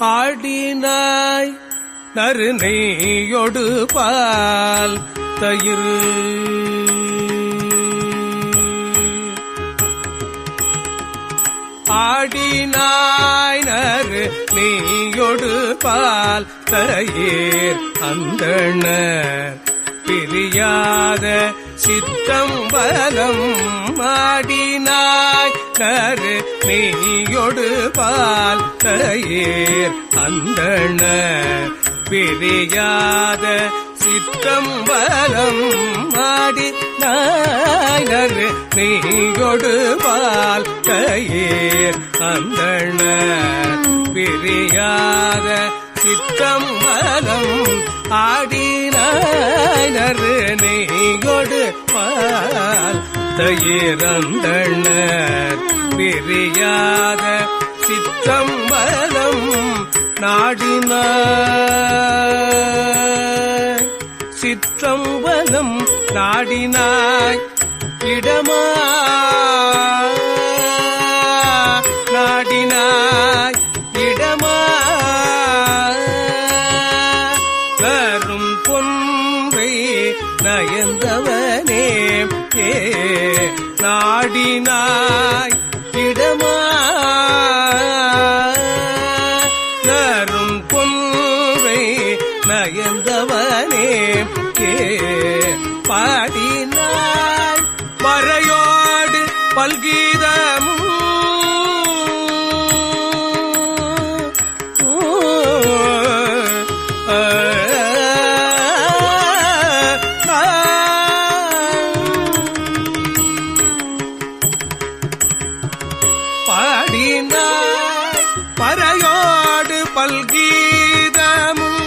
ஆடினாய். நறு பால் தயிர். ஆடினாய் நறு நீயொடு பால் தயிர் அந்தணர் பிரியாத சித்தம் பலம் ஆடினாய். நறு நெய்யொடு பால் தயிர் அந்தணர் பிரியாத சித்தம் பலம் ஆடி நாயனரு நீயொடு பால் தயிர் பிரியாத சித்தம் பலம் ஆடினாயனரு நீயொடு பால் தயிர் அந்தணர் பிரியாத சித்தம் வலம் நாடினாய் சிற்றம்பலம் நாடினாய் இடமா? நாடினாய் இடமா? வரும் பொன்றை நயந்தவனே ஏ நாடினாய். ஏ பாடினாய் மறையோடு பாடினாய் பறையோடு பல்கீதமும்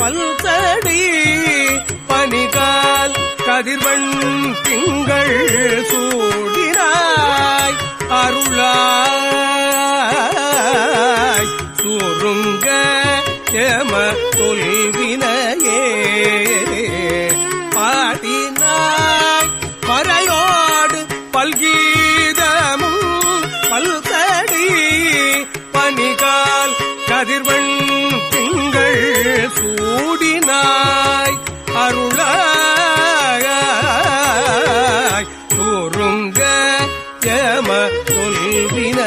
பல்தடி கதிர்வண் திங்கள் சூடினாய் அருளாய். சுருங்க எம தொல்வினையே. பாடினாய் பறையோடு பல்கி சொல்வின்